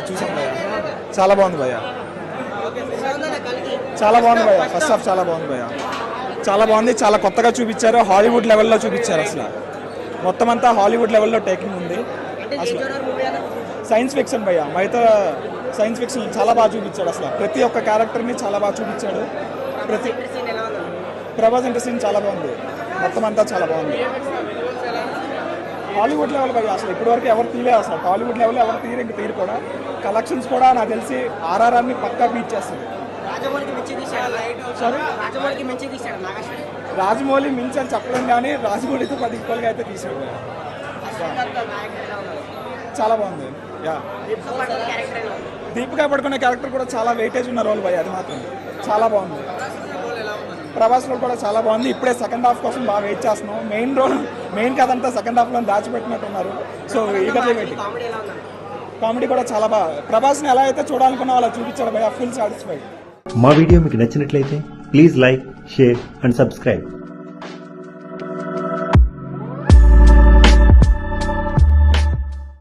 చూసాం భయ్య. చాలా బాగుంది భయ్య. చాలా బాగుంది భయ్య. ఫస్ట్ హాఫ్ చాలా బాగుంది భయ్య. చాలా బాగుంది. చాలా కొత్తగా చూపించారు. హాలీవుడ్ లెవెల్లో చూపించారు అసలు. మొత్తం అంతా హాలీవుడ్ లెవెల్లో టేకింగ్ ఉంది. అసలు సైన్స్ ఫిక్షన్ భయ్య. మిగతా సైన్స్ ఫిక్షన్ చాలా బాగా చూపించాడు అసలు. ప్రతి ఒక్క క్యారెక్టర్ని చాలా బాగా చూపించాడు. ప్రతి ప్రభాస్ ఇంటర్ సీన్ చాలా బాగుంది. మొత్తం అంతా చాలా బాగుంది. హాలీవుడ్ లెవెల్ భయ్య అసలు ఇప్పటివరకు ఎవరు తీయలేదు అసలు. హాలీవుడ్ లెవెల్ ఎవరు తీయరు ఇంక తీరు కూడా. కలెక్షన్స్ కూడా నాకు తెలిసి ఆర్ఆర్ఆర్ని పక్కా బీట్ చేస్తుంది. రాజమౌళి మించి అని చెప్పలేం కానీ రాజమౌళితో పది ఈక్వల్గా అయితే తీసాడు. చాలా బాగుంది. యా దీపికా పడుకునే క్యారెక్టర్ కూడా చాలా వెయిటేజ్ ఉన్న రోల్ భయ్య అది మాత్రం. చాలా బాగుంది. ప్రభాస్ రోల్ కూడా చాలా బాగుంది. ఇప్పుడే సెకండ్ హాఫ్ కోసం బాగా వెయిట్ చేస్తున్నాం. మెయిన్ రోల్ మెయిన్ కథ అంతా సెకండ్ హాఫ్లో దాచిపెట్టినట్టున్నారు. సో ఈగర్లీ వెయిటింగ్ కామెడీ ఎలా ఉందండి? కామెడీ కూడా చాలా బాగా ప్రభాస్ని ఎలా అయితే చూడాలనుకున్నా అలా చూపించాడు భయ్య ఫుల్ సాటిస్ఫైడ్ మా వీడియో మీకు నచ్చినట్లయితే please like share and subscribe